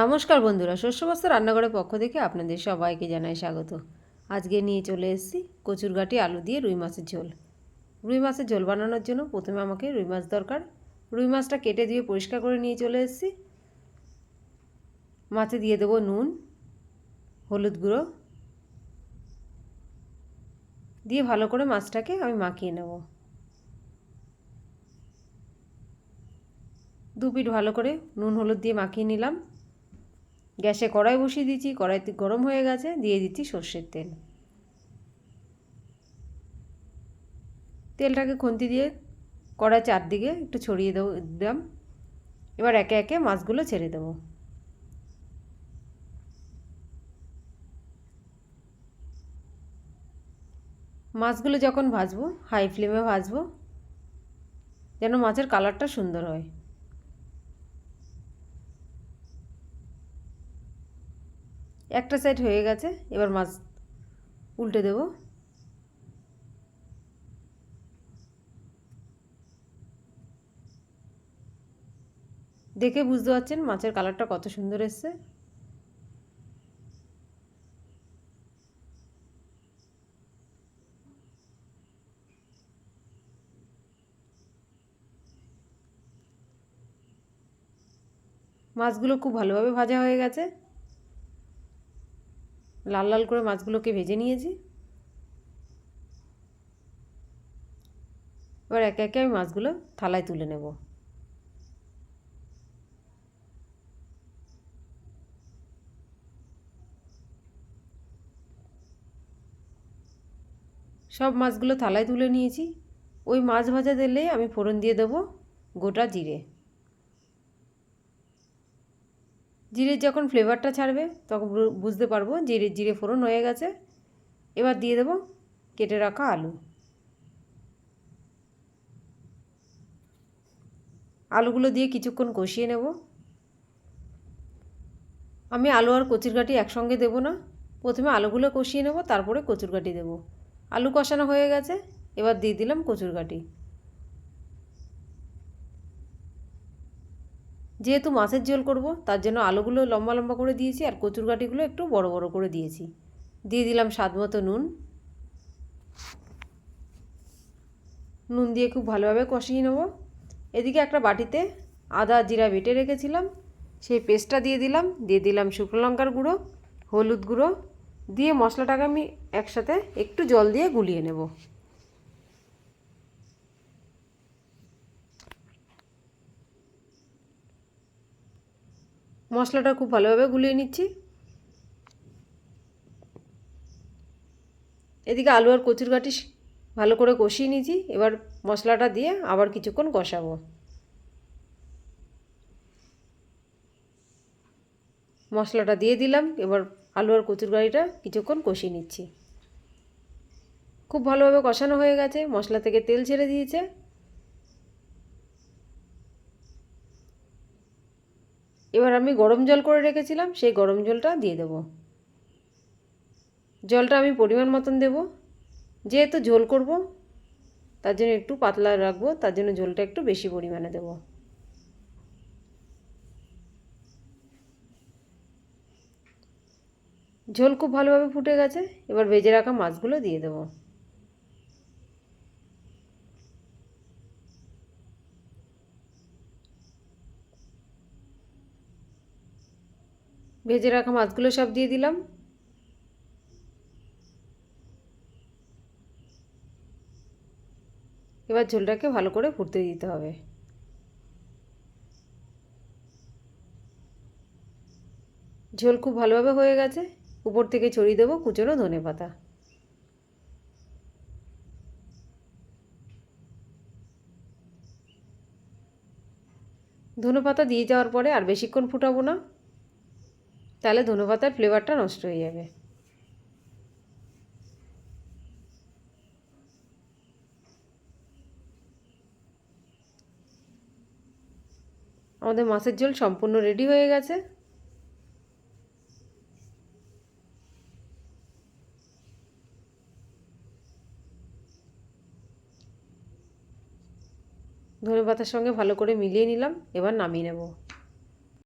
নমস্কার বন্ধুরা, শস্যবস্ত্র রান্নাঘরের পক্ষ থেকে আপনাদের সবাইকে জানাই স্বাগত। আজকে নিয়ে চলে এসেছি কচুরগাটি আলু দিয়ে রুই মাছের ঝোল। রুই মাছের ঝোল বানানোর জন্য প্রথমে আমাকে রুই মাছ দরকার। রুই মাছটা কেটে দিয়ে পরিষ্কার করে নিয়ে চলে এসেছি। মাছে দিয়ে দেবো নুন, হলুদ গুঁড়ো। দিয়ে ভালো করে মাছটাকে আমি মাখিয়ে নেব। দু পিঠ ভালো করে নুন, হলুদ দিয়ে মাখিয়ে নিলাম। গ্যাসে কড়াই বসিয়ে দিচ্ছি, কড়াইতে গরম হয়ে গেছে, দিয়ে দিচ্ছি সর্ষের তেল। তেলটাকে খুন্তি দিয়ে কড়াই চারদিকে একটু ছড়িয়ে দেবো দিলাম। এবার একে একে মাছগুলো ছেড়ে দেবো। মাছগুলো যখন ভাজবো হাই ফ্লেমে ভাজবো, যেন মাছের কালারটা সুন্দর হয়। একটা সাইড হয়ে গেছে, এবার মাছ উল্টে দেব। দেখে বুঝতে পারছেন মাছের কালারটা কত সুন্দর এসছে। মাছগুলো খুব ভালোভাবে ভাজা হয়ে গেছে। লাল লাল করে মাছগুলোকে ভেজে নিয়েছি। এবার একে একে আমি মাছগুলো থালায় তুলে নেব। সব মাছগুলো থালায় তুলে নিয়েছি। ওই মাছ ভাজা তেলে আমি ফোড়ন দিয়ে দেবো গোটা জিরে। জিরের যখন ফ্লেভারটা ছাড়বে, তখন বুঝতে পারব জিরে জিরে ফোড়ন হয়ে গেছে। এবার দিয়ে দেবো কেটে রাখা আলু। আলুগুলো দিয়ে কিছুক্ষণ কষিয়ে নেব। আমি আলু আর কচুরগাটি একসঙ্গে দেবো না। প্রথমে আলুগুলো কষিয়ে নেব, তারপরে কচুরগাটি দেবো। আলু কষানো হয়ে গেছে, এবার দিয়ে দিলাম কচুরগাটি যেহেতু মাছের ঝোল করব, তার জন্য আলুগুলো লম্বা লম্বা করে দিয়েছি আর কচুর গাটিগুলো একটু বড় বড় করে দিয়েছি। দিয়ে দিলাম স্বাদ মতো নুন। নুন দিয়ে খুব ভালোভাবে কষিয়ে নেব। এদিকে একটা বাটিতে আদা জিরা বেটে রেখেছিলাম। সেই পেস্টটা দিয়ে দিলাম দিয়ে দিলাম শুকনো লঙ্কার গুঁড়ো, হলুদ গুঁড়ো। দিয়ে মশলাটাকে আমি একসাথে একটু জল দিয়ে গুলিয়ে নেব। মশলাটা খুব ভালোভাবে গুলিয়ে নিচ্ছি। এদিকে আলু আর কচুর গাটি ভালো করে কষিয়ে নিয়েছি। এবার মশলাটা দিয়ে আবার কিছুক্ষণ কষাবো। মশলাটা দিয়ে দিলাম। এবার আলু আর কচুর গাড়িটা কিছুক্ষণ কষিয়ে নিচ্ছি। খুব ভালোভাবে কষানো হয়ে গেছে। মশলা থেকে তেল ছেড়ে দিয়েছে। এবার আমি গরম জল করে রেখেছিলাম, সেই গরম জলটা দিয়ে দেব। জলটা আমি পরিমাণ মতন দেব। যেহেতু ঝোল করব, তার জন্য একটু পাতলা রাখব, তার জন্য ঝোলটা একটু বেশি পরিমাণে দেব। ঝোল খুব ভালোভাবে ফুটে গেছে, এবার ভেজে রাখা মাছগুলো দিয়ে দেবো। ভেজে রাখা মাছগুলো সব দিয়ে দিলাম। এবার ঝোলটাকে ভালো করে ফুটতে দিতে হবে। ঝোল খুব ভালোভাবে হয়ে গেছে। উপর থেকে ছড়িয়ে দেবো কুচনো ধনে পাতা। ধনে পাতা দিয়ে যাওয়ার পরে আর বেশিক্ষণ ফুটাবো না। তাহলে ধনেপাতার ফ্লেভারটা নষ্ট হয়ে যাবে। আমাদের মাছের ঝোল সম্পূর্ণ রেডি হয়ে গেছে। ধনে পাতার সঙ্গে ভালো করে মিলিয়ে নিলাম, এবার নামিয়ে নেব।